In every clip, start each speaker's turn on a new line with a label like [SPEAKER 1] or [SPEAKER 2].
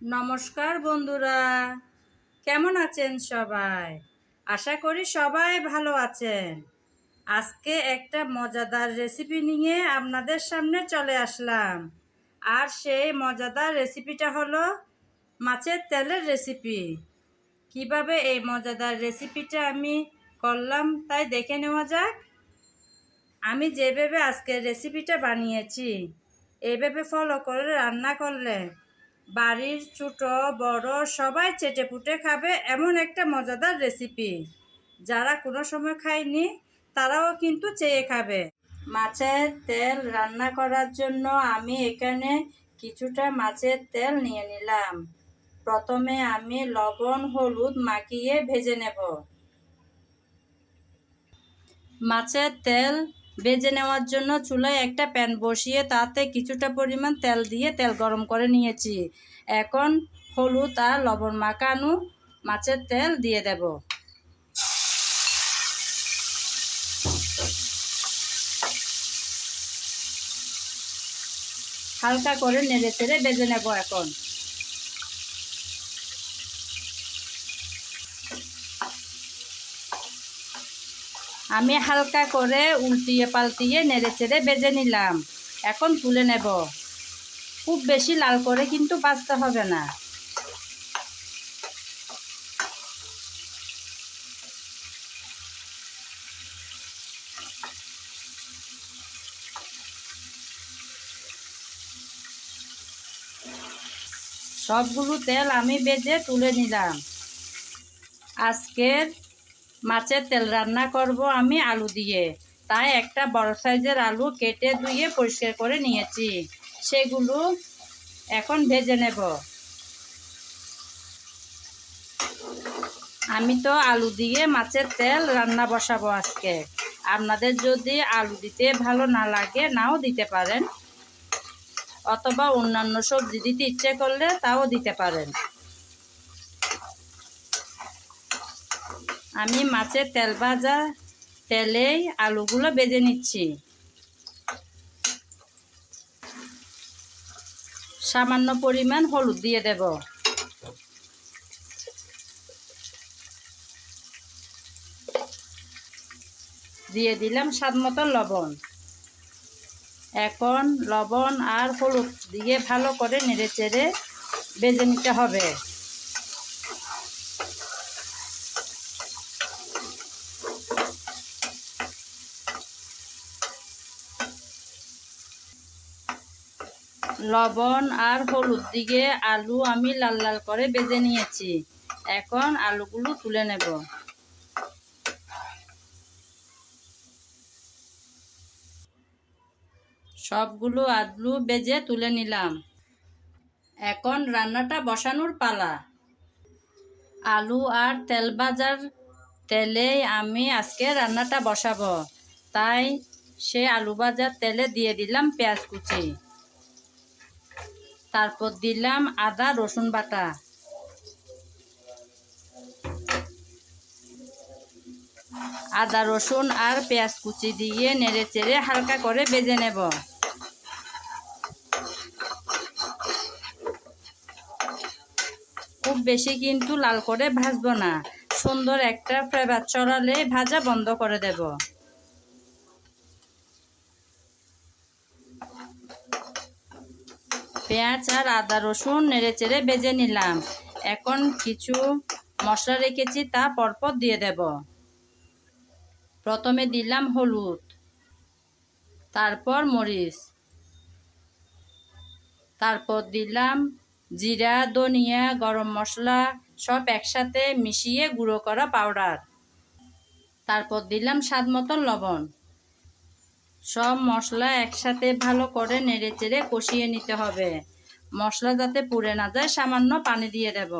[SPEAKER 1] নমস্কার বন্ধুরা। কেমন আছেন সবাই? আশা করি সবাই ভালো আছেন। আজকে একটা মজাদার রেসিপি নিয়ে আপনাদের সামনে চলে আসলাম। আর সেই মজাদার রেসিপিটা হলো মাছের তেলের রেসিপি কীভাবে এই মজাদার রেসিপিটা আমি করলাম তাই দেখে নেওয়া যাক। আমি যেভাবে আজকের রেসিপিটা বানিয়েছি এইভাবে ফলো করে রান্না করলে বাড়ির ছোট, বড়, সবাই চেটে পুটে খাবে এমন একটা মজাদার রেসিপি যারা কোনো সময় খায়নি, তারাও কিন্তু চেয়ে খাবে। মাছের তেল রান্না করার জন্য আমি এখানে কিছুটা মাছের তেল নিয়ে নিলাম। প্রথমে আমি লবণ, হলুদ মাখিয়ে ভেজে নেব। মাছের তেল ভেজে নেওয়ার জন্য চুলায় একটা প্যান বসিয়ে তাতে কিছুটা পরিমাণ তেল দিয়ে তেল গরম করে নিয়েছি। এখন হলুদ আর লবণ মাখানো মাছের তেল দিয়ে দেব। হালকা করে নেড়ে চেড়ে বেজে নেব এখন। আমি হালকা করে উল্টিয়ে পাল্টিয়ে নেড়ে চেড়ে বেজে নিলাম। এখন তুলে নেব। খুব বেশি লাল করে কিন্তু বাঁচতে হবে না। সবগুলো তেল আমি বেজে তুলে নিলাম। আজকের মাছের তেল রান্না করব আমি আলু দিয়ে। তাই একটা বড় সাইজের আলু কেটে ধুয়ে পরিষ্কার করে নিয়েছি। সেগুলো এখন ভেজে নেব। আমি তো আলু দিয়ে মাছের তেল রান্না বসাবো আজকে। আপনাদের যদি আলু দিতে ভালো না লাগে, নাও দিতে পারেন। অথবা অন্যান্য সবজি দিতে ইচ্ছে করলে তাও দিতে পারেন। আমি মাছের তেল ভাজা তেলেই আলুগুলো বেজে নিচ্ছি। সামান্য পরিমাণ হলুদ দিয়ে দেব। দিয়ে দিলাম স্বাদ মতো লবণ। এখন লবণ আর হলুদ দিয়ে ভালো করে নেড়ে চেড়ে বেজে নিতে হবে। লবণ আর হলুদ দিয়ে আলু আমি লাল লাল করে বেজে নিয়েছি। এখন আলুগুলো তুলে নেব। সবগুলো আলু বেজে তুলে নিলাম। এখন রান্নাটা বসানোর পালা। আলু আর তেল ভাজার তেলেই আমি আজকে রান্নাটা বসাবো। তাই সে আলু ভাজার তেলে দিয়ে দিলাম পেঁয়াজ কুচি। তারপর দিলাম আদা, রসুন বাটা। আদা, রসুন আর পেঁয়াজ কুচি দিয়ে নেড়ে চেড়ে হালকা করে বেজে নেব। খুব বেশি কিন্তু লাল করে ভাজবো না। সুন্দর একটা ফ্লেভার চড়ালে ভাজা বন্ধ করে দেব। পেঁয়াজ আর আদা রসুন নেড়ে চেড়ে বেজে নিলাম। এখন কিছু মশলা রেখেছি, তা পরপর দিয়ে দেব। প্রথমে দিলাম হলুদ, তারপর মরিচ, তারপর দিলাম জিরা, ধনিয়া, গরম মশলা সব একসাথে মিশিয়ে গুঁড়ো করা পাউডার। তারপর দিলাম স্বাদ মতন লবণ। সব মশলা একসাথে ভালো করে নেড়ে চেড়ে কষিয়ে নিতে হবে। মশলা যাতে পুড়ে না যায়, সামান্য পানি দিয়ে দেব।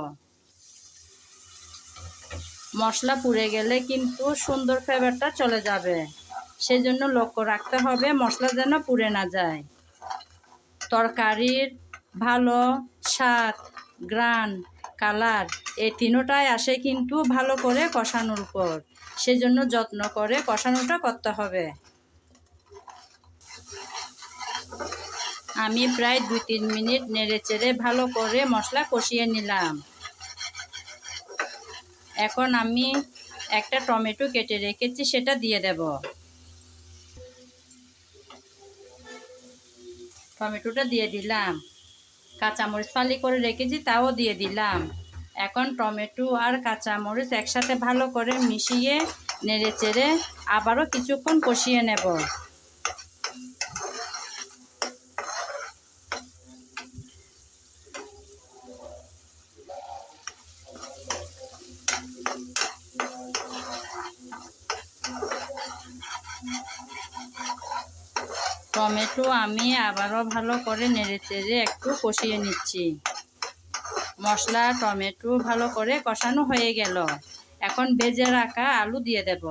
[SPEAKER 1] মশলা পুড়ে গেলে কিন্তু সুন্দর ফ্লেভারটা চলে যাবে। সেই জন্য লক্ষ্য রাখতে হবে, মশলা যেন পুড়ে না যায়। তরকারির ভালো স্বাদ, গ্রান, কালার এই তিনোটাই আসে কিন্তু ভালো করে কষানোর উপর। সেজন্য যত্ন করে কষানোটা করতে হবে। আমি প্রায় দুই তিন মিনিট নেড়ে চেড়ে ভালো করে মশলা কষিয়ে নিলাম। এখন আমি একটা টমেটো কেটে রেখেছি, সেটা দিয়ে দেব। টমেটোটা দিয়ে দিলাম। কাঁচামরিচ ফালি করে রেখেছি, তাও দিয়ে দিলাম। এখন টমেটো আর কাঁচামরিচ একসাথে ভালো করে মিশিয়ে নেড়ে চেড়ে আবারও কিছুক্ষণ কষিয়ে নেব। টমেটো আমি আবারও ভালো করে নেড়ে চেড়ে একটু কষিয়ে নিচ্ছি। মশলা, টমেটো ভালো করে কষানো হয়ে গেল। এখন ভেজে রাখা আলু দিয়ে দেব।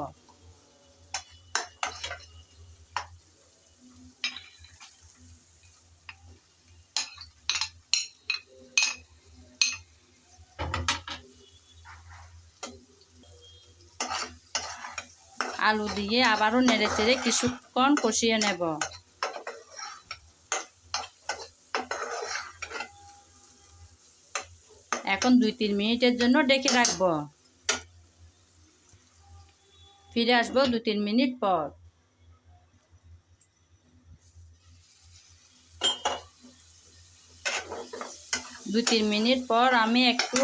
[SPEAKER 1] আলু দিয়ে আবারও নেড়ে চেড়ে কিছুক্ষণ কষিয়ে নেব। এখন দুই তিন মিনিটের জন্য ডেকে রাখব। ফিরে আসব দু তিন মিনিট পর। দু তিন মিনিট পর আমি একটু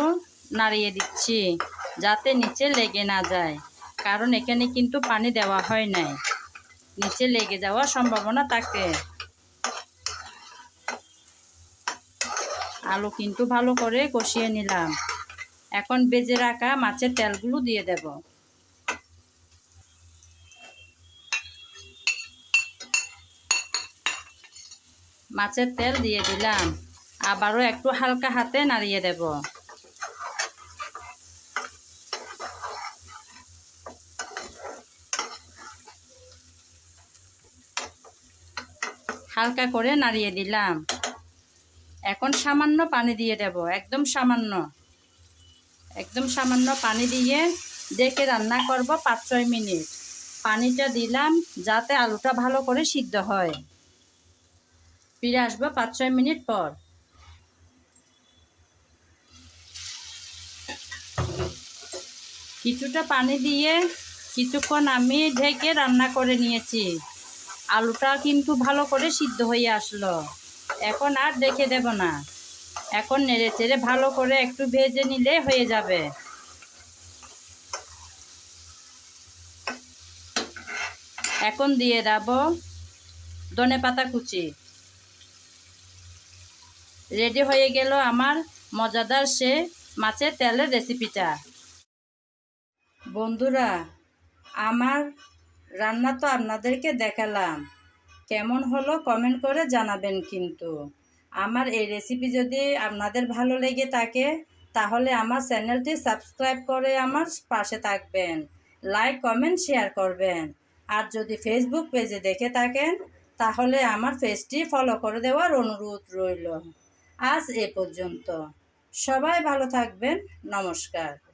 [SPEAKER 1] নাড়িয়ে দিচ্ছি, যাতে নিচে লেগে না যায়। কারণ এখানে কিন্তু পানি দেওয়া হয় নাই। নিচে লেগে যাওয়ার সম্ভাবনা থাকে। আলু কিন্তু ভালো করে কষিয়ে নিলাম। এখন বেজে রাখা মাছের তেলগুলো দিয়ে দেব। মাছের তেল দিয়ে দিলাম। আবারও একটু হালকা হাতে নাড়িয়ে দেব। হালকা করে নাড়িয়ে দিলাম এখন সামান্য পানি দিয়ে দেব, একদম সামান্য। একদম সামান্য পানি দিয়ে ডেকে রান্না করব পাঁচ ছয় মিনিট। পানিটা দিলাম যাতে আলুটা ভালো করে সিদ্ধ হয়। ফিরে আসব পাঁচ ছয় মিনিট পর। কিছুটা পানি দিয়ে কিছুক্ষণ আমি ঢেকে রান্না করে নিয়েছি। আলুটা কিন্তু ভালো করে সিদ্ধ হয়ে আসলো। এখন আর দেখে দেব না। এখন নেড়ে চেড়ে ভালো করে একটু ভেজে নিলে হয়ে যাবে। এখন দিয়ে দেব ধনে পাতা কুচি। রেডি হয়ে গেল আমার মজাদার সে মাছের তেলের রেসিপিটা বন্ধুরা, আমার রান্না তো আপনাদেরকে দেখালাম। কেমন হলো কমেন্ট করে জানাবেন কিন্তু। আমার এই রেসিপি যদি আপনাদের ভালো লেগে থাকে, তাহলে আমার চ্যানেলটি সাবস্ক্রাইব করে আমার পাশে থাকবেন। লাইক কমেন্ট শেয়ার করবেন। আর যদি ফেসবুক পেজে দেখে থাকেন, তাহলে আমার পেজটি ফলো করে দেওয়ার অনুরোধ রইল। আজ এ পর্যন্ত। সবাই ভালো থাকবেন। নমস্কার।